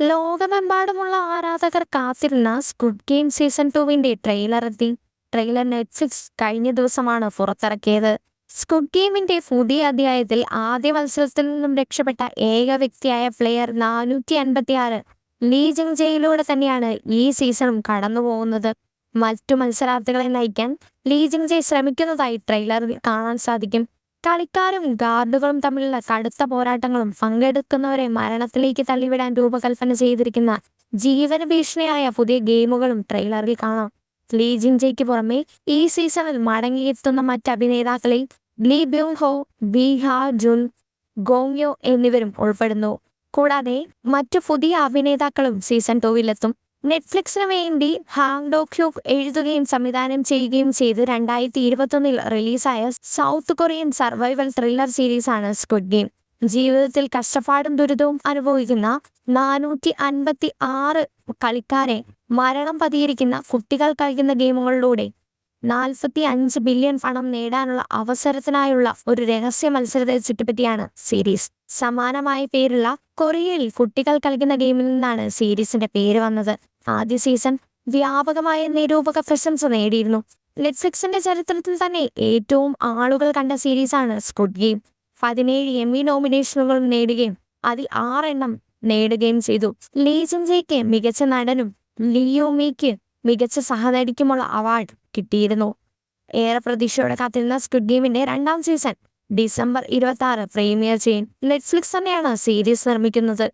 ലോകമെമ്പാടുമുള്ള ആരാധകർ കാത്തിരുന്ന സ്ക്വിഡ് ഗെയിം സീസൺ ടുവിന്റെ ട്രെയിലർ എത്തി. ട്രെയിലർ നെറ്റ്ഫ്ലിക്സ് കഴിഞ്ഞ ദിവസമാണ് പുറത്തിറക്കിയത്. സ്ക്വിഡ് ഗെയിമിന്റെ പുതിയ അധ്യായത്തിൽ ആദ്യ മത്സരത്തിൽ നിന്നും രക്ഷപ്പെട്ട ഏക വ്യക്തിയായ പ്ലെയർ നാനൂറ്റി അൻപത്തി ആറ് ലീജൻ ജയിലൂടെ തന്നെയാണ് ഈ സീസണും കടന്നുപോകുന്നത്. മറ്റു മത്സരാർത്ഥികളെ നയിക്കാൻ ലീജിങ് ജയ് ശ്രമിക്കുന്നതായി ട്രെയിലറിൽ കാണാൻ സാധിക്കും. കളിക്കാരും ഗാർഡുകളും തമ്മിലുള്ള കടുത്ത പോരാട്ടങ്ങളും പങ്കെടുക്കുന്നവരെ മരണത്തിലേക്ക് തള്ളിവിടാൻ രൂപകൽപ്പന ചെയ്തിരിക്കുന്ന ജീവന ഭീഷണിയായ പുതിയ ഗെയിമുകളും ട്രെയിലറിൽ കാണാം. ലീജിൻ ജയ്ക്ക് പുറമെ ഈ സീസണിൽ മടങ്ങിയെത്തുന്ന മറ്റ് അഭിനേതാക്കളിൽ ലീ ബ്യൂങ് ഹോ ബി ഹാ ജുൻ ഗോങ്യോ എന്നിവരും ഉൾപ്പെടുന്നു. കൂടാതെ മറ്റു പുതിയ അഭിനേതാക്കളും സീസൺ ടൂവിലെത്തും. നെറ്റ്ഫ്ലിക്സിന് വേണ്ടി ഹാങ് ഡോക്യൂക്ക് എഴുതുകയും സംവിധാനം ചെയ്യുകയും ചെയ്ത് രണ്ടായിരത്തി ഇരുപത്തൊന്നിൽ റിലീസായ സൗത്ത് കൊറിയൻ സർവൈവൽ ത്രില്ലർ സീരീസാണ് സ്ക്വിഡ് ഗെയിം. ജീവിതത്തിൽ കഷ്ടപ്പാടും ദുരിതവും അനുഭവിക്കുന്ന നാനൂറ്റി അൻപത്തി ആറ് കളിക്കാരെ മരണം പതിയിരിക്കുന്ന കുട്ടികൾ കളിക്കുന്ന ഗെയിമുകളിലൂടെ നാൽപ്പത്തി അഞ്ച് ബില്യൺ പണം നേടാനുള്ള അവസരത്തിനായുള്ള ഒരു രഹസ്യ മത്സരത്തെ ചുറ്റിപ്പറ്റിയാണ് സീരീസ്. സമാനമായ പേരുള്ള കൊറിയയിൽ കുട്ടികൾ കളിക്കുന്ന ഗെയിമിൽ നിന്നാണ് സീരീസിന്റെ പേര് വന്നത്. ആദ്യ സീസൺ വ്യാപകമായ നിരൂപക പ്രശംസ നേടിയിരുന്നു. നെറ്റ്ഫ്ലിക്സിന്റെ ചരിത്രത്തിൽ തന്നെ ഏറ്റവും ആളുകൾ കണ്ട സീരീസാണ് സ്കുഡ് ഗെയിം. പതിനേഴ് എം വി നോമിനേഷനുകൾ നേടുകയും അതിൽ ആറെണ്ണം നേടുകയും ചെയ്തു. ലീജൻ മികച്ച നടനും ലിയോമിക്ക് മികച്ച സഹനടിക്കുമുള്ള അവാർഡ് കിട്ടിയിരുന്നു. ഏറെ പ്രതീക്ഷയോടെ കാത്തിരുന്ന സ്ക്വിഡ് ഗെയിമിന്റെ രണ്ടാം സീസൺ ഡിസംബർ ഇരുപത്തി ആറ് പ്രീമിയർ ചെയ്യും നെറ്റ്ഫ്ലിക്സ് തന്നെയാണ് സീരീസ് നിർമ്മിക്കുന്നത്.